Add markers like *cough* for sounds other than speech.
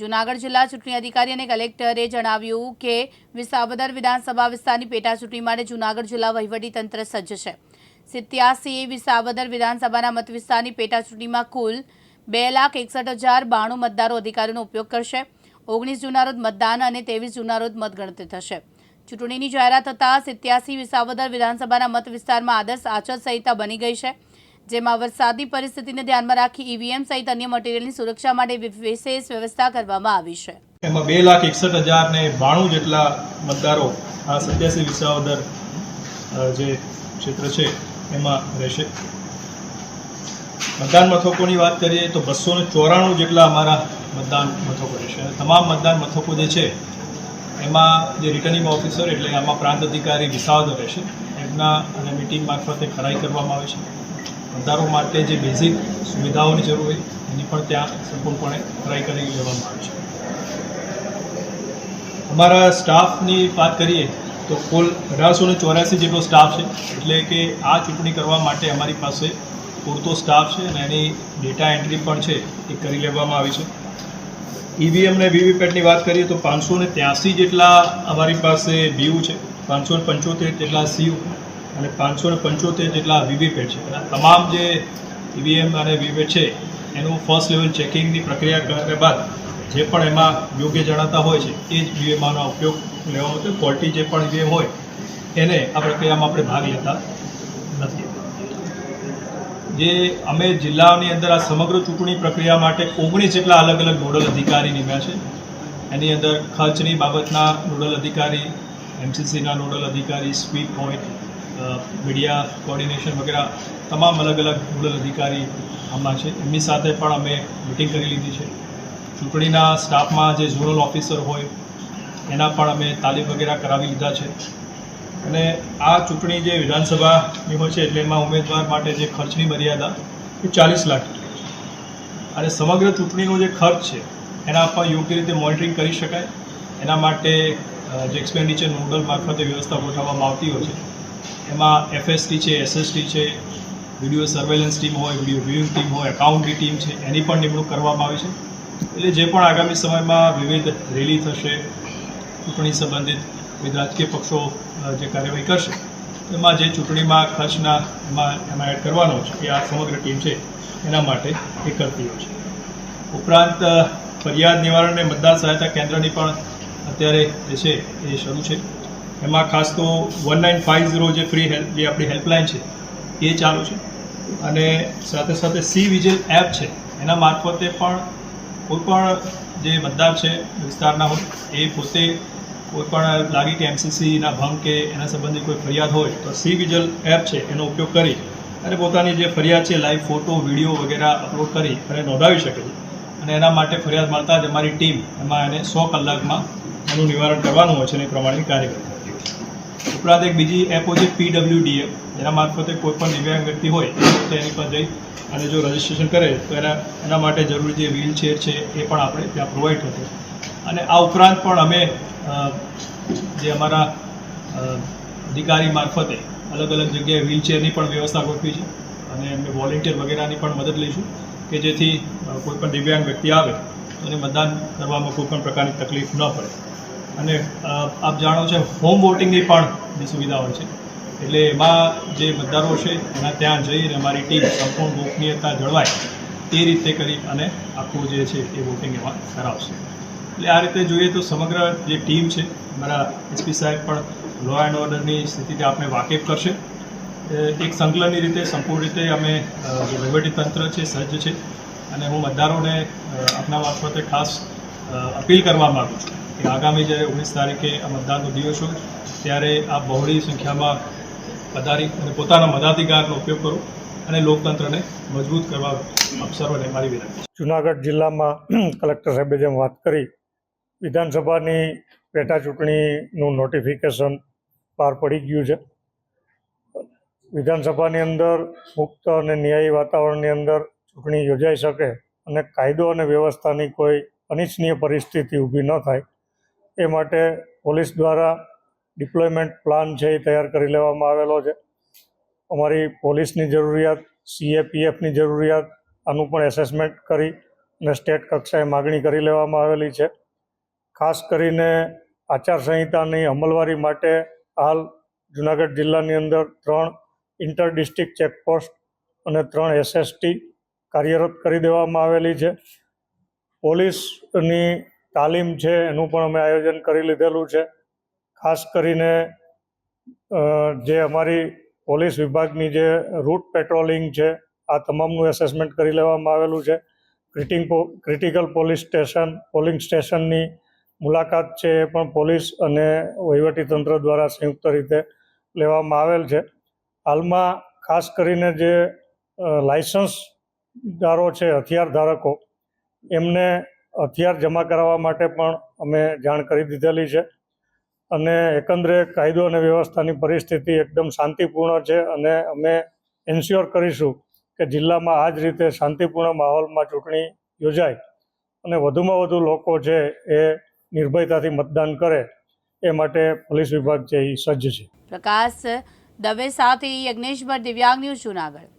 જૂનાગઢ જિલ્લા ચૂંટણી અધિકારી અને કલેક્ટરે જણાવ્યું કે વિસાવદર વિધાનસભા વિસ્તારની પેટા ચૂંટણી માટે જૂનાગઢ જિલ્લા વહીવટીતંત્ર સજ્જ છે. સિત્યાસી વિસાવદર વિધાનસભાના મત વિસ્તારની પેટા ચૂંટણીમાં કુલ બે લાખ એકસઠ હજાર બાણું મતદારો અધિકારીનો ઉપયોગ કરશે. ઓગણીસ જૂના રોજ મતદાન અને ત્રેવીસ જૂના રોજ મતગણતરી થશે. ચૂંટણીની જાહેરાત થતાં સિત્યાસી વિસાવદર વિધાનસભાના મત વિસ્તારમાં આદર્શ આચાર સંહિતા બની ગઈ છે. જેમાં વરસાદની પરિસ્થિતિને ધ્યાનમાં રાખી ઈવીએમ સહિત અન્ય મટીરીયલની સુરક્ષા માટે વિશેષ વ્યવસ્થા કરવામાં આવી છે. એમાં બે લાખ એકસઠ હજાર ને બાણું જેટલા મતદારો આ સત્યાસી વિસાવદર જે ક્ષેત્ર છે, એમાં રહેશે. મતદાન મથકોની વાત કરીએ તો બસો ને ચોરાણું જેટલા અમારા મતદાન મથકો રહેશે. અને તમામ મતદાન મથકો જે છે, એમાં જે રિટર્નિંગ ઓફિસર એટલે આમાં પ્રાંત અધિકારી વિસાવદર રહેશે. એમના અને મિટિંગ મારફતે ખરાઈ કરવામાં આવે છે. મતદારો માટે જે બેઝિક સુવિધાઓની જરૂર હોય, એની પણ ત્યાં સંપૂર્ણપણે ટ્રાય કરી લેવામાં આવે છે. અમારા સ્ટાફની વાત કરીએ, તો કુલ અઢારસો ને ચોર્યાસી જેટલો સ્ટાફ છે, એટલે કે આ ચૂંટણી કરવા માટે અમારી પાસે પૂરતો સ્ટાફ છે અને એની ડેટા એન્ટ્રી પણ છે, એ કરી લેવામાં આવી છે. ઈવીએમ ને વીવીપેટની વાત કરીએ, તો પાંચસો ને ત્યાંસી જેટલા અમારી પાસે બીયુ છે, પાંચસો પંચોતેર જેટલા સીયુ અને પાંચસો ને પંચોતેર જેટલા વીવીપેટ છે. અને તમામ જે ઈવીએમ અને વીવીપેટ છે, એનું ફર્સ્ટ લેવલ ચેકિંગની પ્રક્રિયા કર્યા બાદ જે પણ એમાં યોગ્ય જણાતા હોય છે, એ જ વીએમઆનો ઉપયોગ લેવાનો છે. ક્વોલિટી જે પણ વીએમ હોય, એને આ પ્રક્રિયામાં આપણે ભાગ લેતા નથી. જે અમે જિલ્લાની અંદર આ સમગ્ર ચૂંટણી પ્રક્રિયા માટે ઓગણીસ જેટલા અલગ અલગ નોડલ અધિકારી નીમ્યા છે. એની અંદર ખર્ચની બાબતના નોડલ અધિકારી એમસીસીના નોડલ અધિકારી, સ્વીપ પોઈન્ટ મીડિયા કોર્ડિનેશન વગેરે, તમામ અલગ અલગ નોડલ અધિકારી આમાં છે. એમની સાથે પણ અમે મિટિંગ કરી લીધી છે. ચૂંટણીના સ્ટાફમાં જે ઝોનલ ઓફિસર હોય, એના પણ અમે તાલીમ વગેરે કરાવી લીધા છે. અને આ ચૂંટણી જે વિધાનસભાની હોય છે, એટલે એમાં ઉમેદવાર માટે જે ખર્ચની મર્યાદા, એ ચાલીસ લાખ અને સમગ્ર ચૂંટણીનો જે ખર્ચ છે, એના પણ યોગ્ય રીતે મોનિટરિંગ કરી શકાય. એના માટે જે એક્સપેન્ડિચર નોડલ મારફતે વ્યવસ્થા ગોઠવવામાં આવતી હોય છે. એમાં એફએસટી છે એસએસટી છે વીડિયો સર્વેલન્સ ટીમ હોય વીડિયો વ્યૂઇંગ ટીમ હોય એકાઉન્ટની ટીમ છે, એની પણ નિમણૂક કરવામાં આવી છે. એટલે જે પણ આગામી સમયમાં વિવિધ રેલી થશે, ચૂંટણી સંબંધિત વિવિધ રાજકીય પક્ષો જે કાર્યવાહી કરશે, એમાં જે ચૂંટણીમાં ખર્ચના એમાં એમાં એડ કરવાનો છે, એ આ સમગ્ર ટીમ છે, એના માટે એ કરતી હોય છે. ઉપરાંત ફરિયાદ નિવારણ અને મતદાર સહાયતા કેન્દ્રની પણ અત્યારે જે છે, એ શરૂ છે. એમાં ખાસ તો વન નાઇન ફાઇવ ઝીરો જે ફ્રી હેલ્પ જે આપણી હેલ્પલાઇન છે, એ ચાલુ છે. અને સાથે સાથે સી વિજિલ એપ છે, એના મારફતે પણ કોઈ પણ જે મતદાર છે, વિસ્તારના હોય, એ પોતે કોઈપણ લાગે કે એમસીસીના ભંગ કે એના સંબંધી કોઈ ફરિયાદ હોય, તો સી વિજલ એપ છે, એનો ઉપયોગ કરી અને પોતાની જે ફરિયાદ છે લાઈવ ફોટો વીડિયો વગેરે અપલોડ કરી અને નોંધાવી શકે છે. અને એના માટે ફરિયાદ મળતા જ અમારી ટીમ એમાં એને સો કલાકમાં એનું નિવારણ કરવાનું હોય છે અને એ પ્રમાણેની કાર્યવાહી. ઉપરાંત એક બીજી એપો છે પીડબ્લ્યુડીએફ એના મારફતે કોઈ પણ દિવ્યાંગ વ્યક્તિ હોય, તો એની પર જઈ અને જો રજિસ્ટ્રેશન કરે, તો એના એના માટે જરૂરી જે વ્હીલ ચેર છે, એ પણ આપણે ત્યાં પ્રોવાઈડ થશે. અને આ ઉપરાંત પણ અમે જે અમારા અધિકારી મારફતે અલગ અલગ જગ્યાએ વ્હીલચેરની પણ વ્યવસ્થા ગોઠવી છે. અને એમને વોલેન્ટિયર વગેરેની પણ મદદ લઈશું કે જેથી કોઈપણ કોઈ દિવ્યાંગ વ્યક્તિ આવે, તો એને મતદાન કરવામાં કોઈ પણ પ્રકારની તકલીફ ન પડે. અને આપ જાણો છો હોમ વોટિંગની પણ સુવિધા હોય છે. એટલે એમાં જે મતદારો છે, એના ત્યાં જઈને અમારી ટીમ સંપૂર્ણ ગોપનીયતા જળવાય તે રીતે કરી અને આખું જે છે એ વોટિંગ એમાં કરાવશે. એટલે આ રીતે જોઈએ તો સમગ્ર જે ટીમ છે, અમારા એસપી સાહેબ પણ લો એન્ડ ઓર્ડરની સ્થિતિથી આપણે વાકેફ કરશે. એક સંકલનની રીતે સંપૂર્ણ રીતે અમે વહીવટી તંત્ર છે, સજ્જ છે અને હું મતદારોને આપના મારફતે ખાસ અપીલ કરવા માગું છું કે આગામી જ્યારે ઓગણીસ તારીખે આ મતદાનનો દિવસ હોય, ત્યારે આ બહોળી સંખ્યામાં પધારી અને પોતાના મતાધિકારનો ઉપયોગ કરો અને લોકતંત્રને મજબૂત કરવા સર્વને મારી વિનંતી જુનાગઢ જિલ્લામાં *clears throat* કલેક્ટર સાહેબે જેમ વાત કરી, વિધાનસભાની પેટા ચૂંટણીનું નોટિફિકેશન બહાર પડી ગયું છે. વિધાનસભાની અંદર મુક્ત અને ન્યાયી વાતાવરણની અંદર ચૂંટણી યોજાઈ શકે અને કાયદો અને વ્યવસ્થાની કોઈ અનિચ્છનીય પરિસ્થિતિ ઊભી ન થાય. એ માટે પોલીસ દ્વારા ડિપ્લોયમેન્ટ પ્લાન છે એ તૈયાર કરી લેવામાં આવેલો છે. અમારી પોલીસની જરૂરિયાત સીએપીએફની જરૂરિયાત, આનું પણ એસેસમેન્ટ કરી અને સ્ટેટ કક્ષાએ માગણી કરી લેવામાં આવેલી છે. ખાસ કરીને આચારસંહિતાની અમલવારી માટે હાલ જુનાગઢ જિલ્લાની અંદર ત્રણ ઇન્ટર ડિસ્ટ્રિક્ટ ચેકપોસ્ટ અને ત્રણ એસએસટી કાર્યરત કરી દેવામાં આવેલી છે. પોલીસની તાલીમ છે, એનું પણ અમે આયોજન કરી લીધેલું છે. ખાસ કરીને જે અમારી પોલીસ વિભાગની જે રૂટ પેટ્રોલિંગ છે, આ તમામનું એસેસમેન્ટ કરી લેવામાં આવેલું છે. ક્રિટિંગ ક્રિટિકલ પોલીસ સ્ટેશન પોલિંગ સ્ટેશનની મુલાકાત છે, એ પણ પોલીસ અને વહીવટીતંત્ર દ્વારા સંયુક્ત રીતે લેવામાં આવેલ છે. હાલમાં ખાસ કરીને જે લાયસન્સદારો છે હથિયાર ધારકો એમને હથિયાર જમા કરાવવા માટે પણ અમે જાણ કરી દીધેલી છે. અને એકંદરે કાયદો અને વ્યવસ્થાની પરિસ્થિતિ એકદમ શાંતિપૂર્ણ છે અને અમે એન્શ્યોર કરીશું કે જિલ્લામાં આ જ રીતે શાંતિપૂર્ણ માહોલમાં ચૂંટણી યોજાય અને વધુમાં વધુ લોકો છે એ નિર્ભયતાથી મતદાન કરે એ માટે પોલીસ વિભાગ છે એ સજ્જ છે. પ્રકાશ દવે સાથે યજ્ઞેશભર દિવ્યાંગ ન્યૂઝ જુનાગઢ.